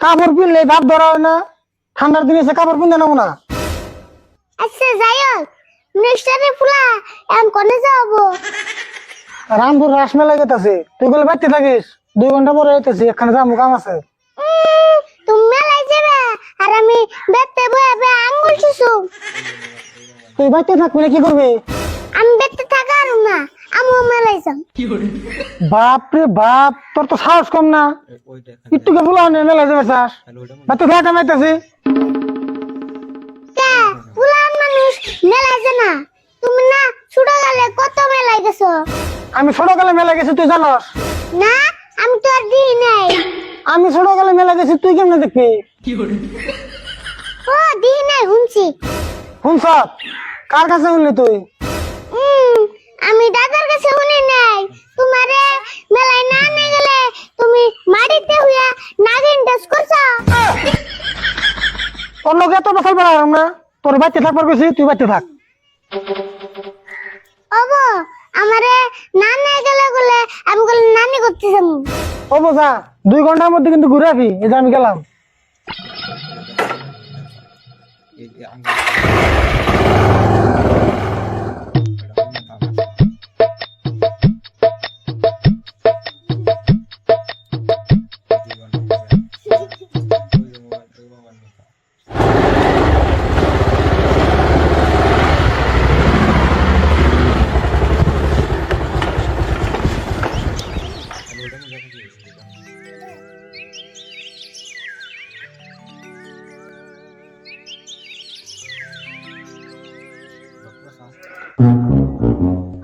কাপড় পিনলে ভাব ধরা হয় না। ঠান্ডার দিনে সে কাপড় পিনতে নেব না। আচ্ছা হোক। মিনিস্টারের পুলা এখন কোনে যাব? রামপুর রাস মেলা গেতেছে তুই বলে বাড়তে থাকিস? দুই ঘণ্টা পরে যেতেছি এখানে যাব কাম আছে। তুমি মেলায় যাবে আর আমি বেতে বয়ে আঙ্গুল চুষু তুই বাড়তে থাকবি না কি করবি? মেলায় বাপ রে বাপ তোর তো সাহস কম না। একটু কে বলা মেলা যাবে চাস বাড়তে থাকা কামাইতেছি কে পুলান মানুষ মেলায় যায় না। তুমি না ছোট গেলে কত মেলায় গেছো? আমি ছোট মেলা গেছি তুই জানস। না আমি তো আর দিই নাই। আমি ছোট কালে মেলা গেছি তুই কেমনে দেখবি? ও দিই নাই শুনছি। শুনছ? কার কাছে শুনলি তুই? আমি দাদার কাছে শুনি নাই তোমারে মেলায় না নিয়ে গেলে তুমি মাটিতে হইয়া নাগিন ডাস করছ তোর লোক এত বছর বেড়ালাম না। তোর বাড়তে থাকবার গেছি তুই বাড়তে থাক। ওবো আমারে না নিয়ে গেলে বলে আমি বলে নানি করতে যাব। ওবো যা দুই ঘণ্টার মধ্যে কিন্তু ঘুরে আবি এই যে আমি গেলাম।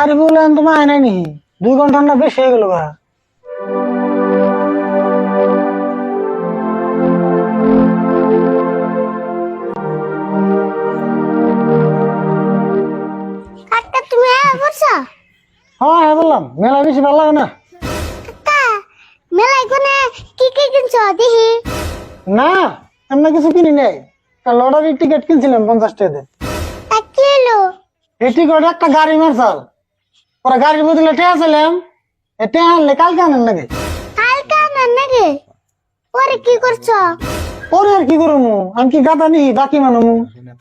আরে বললাম তোমার আয় নাই। নি দুই ঘণ্টা না বেশি হয়ে গেল গা। কাকা তুমি আয়া করছ হ্যাঁ হ্যাঁ বললাম। মেলা বেশি ভালো লাগে না। কাকা মেলায় কোনে কি কি কিনছো? দেখি। না কিছু কিনি নাই। লটারির টিকিট কিনছিলাম পঞ্চাশ টাকা তা কি টিকিট একটা গাড়ি মারছাল। ওরা গাড়ির বদলে টেয়া ছিলাম টেয়া আনলে কালকে আনেন নাকি? কালকে আনার নাকি? পরে কি করছ? পরে আর কি করব আমি কি গাদা নি বাকি মানুষ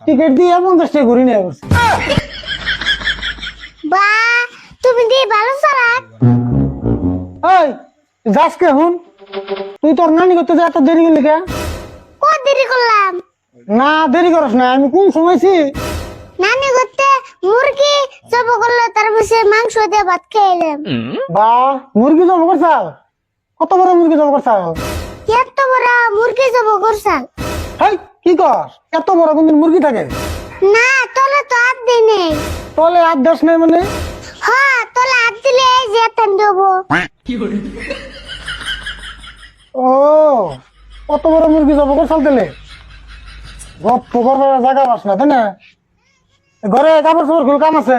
টিকিট দিয়ে পঞ্চাশ টাকা ঘুরি নিয়ে বসে বা তুমি দিয়ে ভালো চালাক। ওই যাস কে হুন? তুই তোর নানি করতে যা এত দেরি করলি কে? কত দেরি করলাম? না দেরি করস না আমি কোন সময়ছি নানি করতে মুরগি জব করল মাংস দিয়ে ভাত খেয়ে বা মুরগি জব করছাল? কত বড় মুরগি জব করছাল? এত বড় মুরগি জব করছাল। হাই কি কর এত বড় কোনদিন মুরগি থাকে? না তোলে তো হাত দিই নেই। তলে আর দশ নাই মানে? হ্যাঁ তোলে দিলে এই যে এতন দেবো। ও কত বড় মুরগি জব করছাল গপ্প করবার জায়গা পাস না তাই না? ঘরে কাপড় চোপড় খুল কাম আছে।